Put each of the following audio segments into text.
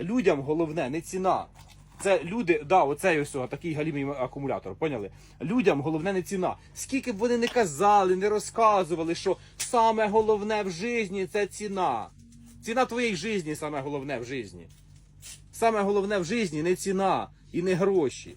людям головне не ціна. Це люди, да, оцей ось такий галімий акумулятор, поняли? Людям головне не ціна. Скільки б вони не казали, не розказували, що саме головне в житті це ціна. Ціна твоєї житті саме головне в житті. Саме головне в житті не ціна і не гроші,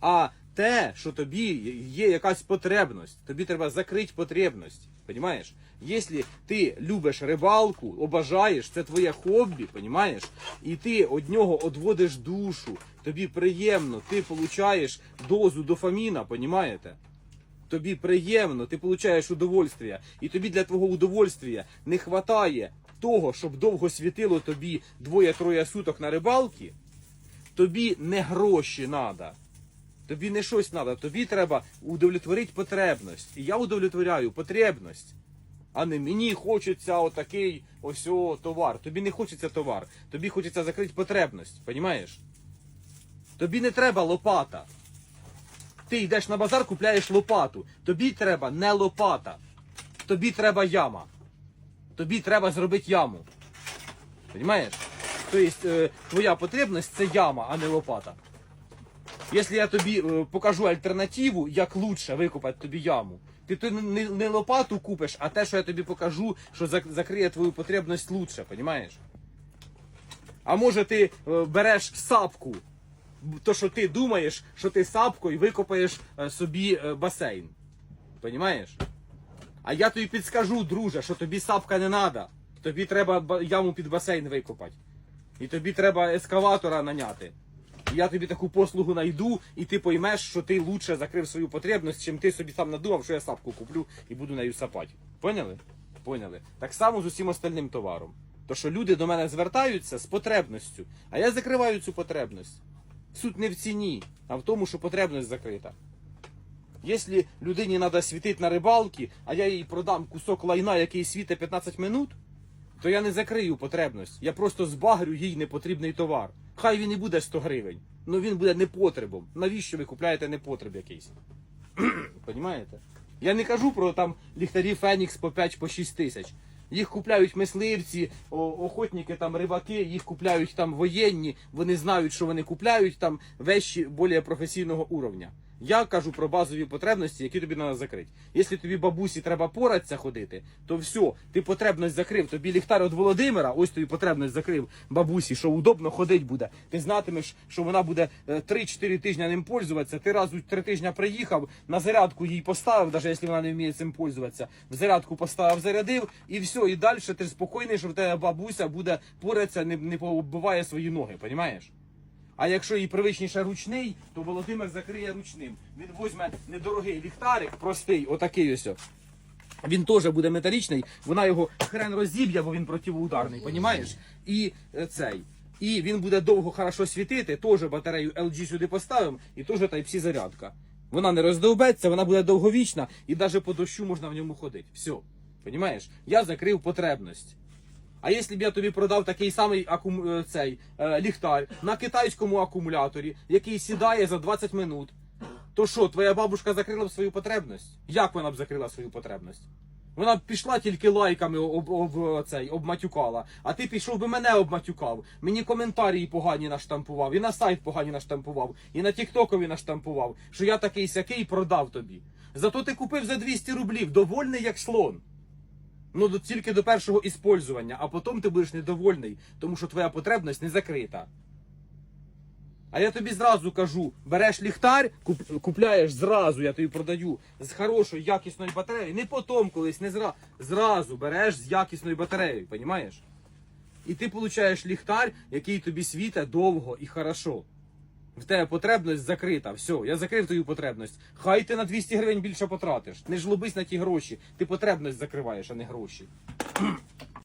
а те, що тобі є якась потребність. Тобі треба закрити потребність. Понимаєш? Якщо ти любиш рибалку, обажаєш, це твоє хобі, понимаєш? І ти від нього одводиш душу, тобі приємно, ти получаєш дозу дофаміна, понімаєте? Тобі приємно, ти получаєш удовольствие. І тобі для твого удовольствия не хватає того, щоб довго світило тобі двоє-троє суток на рибалки, тобі не гроші треба. Тобі не щось треба, тобі треба удовлетворити потребність. І я удовлетворяю потребність. А не мені хочеться отакий ось о, товар. Тобі не хочеться товар. Тобі хочеться закрити потребність. Понімаєш? Тобі не треба лопата. Ти йдеш на базар, купляєш лопату. Тобі треба не лопата. Тобі треба яма. Тобі треба зробити яму. Понімаєш? Тобто е, твоя потребність це яма, а не лопата. Якщо я тобі е, покажу альтернативу, як лучше викопати тобі яму, ти то не, не лопату купиш, а те, що я тобі покажу, що закриє твою потребність лучше, розумієш? А може ти е, береш сапку, то що ти думаєш, що ти сапкою викопаєш е, собі басейн. Понімаєш? А я тобі підскажу, друже, що тобі сапка не треба. Тобі треба яму під басейн викопати. І тобі треба ескаватора наняти. Я тобі таку послугу найду, і ти поймеш, що ти лучше закрив свою потребність, чим ти собі сам надумав, що я сапку куплю і буду нею сапати. Поняли? Поняли? Так само з усім остальним товаром. То що люди до мене звертаються з потребністю, а я закриваю цю потребність. Суть не в ціні, а в тому, що потребність закрита. Якщо людині треба світити на рибалки, а я їй продам кусок лайна, який світить 15 минут, то я не закрию потребність. Я просто збагрю їй непотрібний товар. Хай він і буде 100 гривень, але він буде непотребом. Навіщо ви купляєте непотреб якийсь? Понімаєте? Я не кажу про там ліхтарі Фенікс по 5 по 6 тисяч. Їх купляють мисливці, охотники, там рибаки, їх купляють там воєнні, вони знають, що вони купляють там вещі більш професійного уровня. Я кажу про базові потребності, які тобі треба закрити. Якщо тобі бабусі треба поратися ходити, то все, ти потребність закрив. Тобі ліхтар від Володимира, ось тобі потребність закрив бабусі, що удобно ходить буде. Ти знатимеш, що вона буде е, 3-4 тижні ним пользуватися. Ти раз у 3 тижні приїхав, на зарядку їй поставив, навіть якщо вона не вміє цим пользуватися. В зарядку поставив, зарядив, і все, і далі ти спокійний, що в тебе бабуся буде поратися, не, не побиває свої ноги, розумієш? А якщо їй привичніше ручний, то Володимир закриє ручним. Він візьме недорогий ліхтарик, простий, отакий ось. Він теж буде металічний, вона його хрен розіб'є, бо він противоударний, понімаєш? І е, цей. І він буде довго хорошо світити, теж батарею LG сюди поставимо, і теж Type-C зарядка. Вона не роздовбеться, вона буде довговічна, і навіть по дощу можна в ньому ходити. Все. Понімаєш? Я закрив потребність. А якщо б я тобі продав такий самий акум... е, цей, е, ліхтар на китайському акумуляторі, який сідає за 20 минут, то що, твоя бабушка закрила б свою потребність? Як вона б закрила свою потребність? Вона б пішла тільки лайками об, об, об, цей, обматюкала, а ти пішов би мене обматюкав. Мені коментарі погані наштампував, і на сайт погані наштампував, і на Тіктокові наштампував, що я такий сякий продав тобі. Зато ти купив за 200 рублів, довольний як слон. Ну до, тільки до першого іспользування, а потім ти будеш недовольний, тому що твоя потребність не закрита. А я тобі зразу кажу: береш ліхтар, куп, купляєш зразу, я тобі продаю з хорошою якісною батареєю. Не потім колись, не зразу. Зразу береш з якісною батареєю, розумієш? І ти получаєш ліхтар, який тобі світить довго і хорошо. В тебе потребність закрита. Все, я закрив твою потребність. Хай ти на 200 гривень більше потратиш. Не жлобись на ті гроші. Ти потребність закриваєш, а не гроші.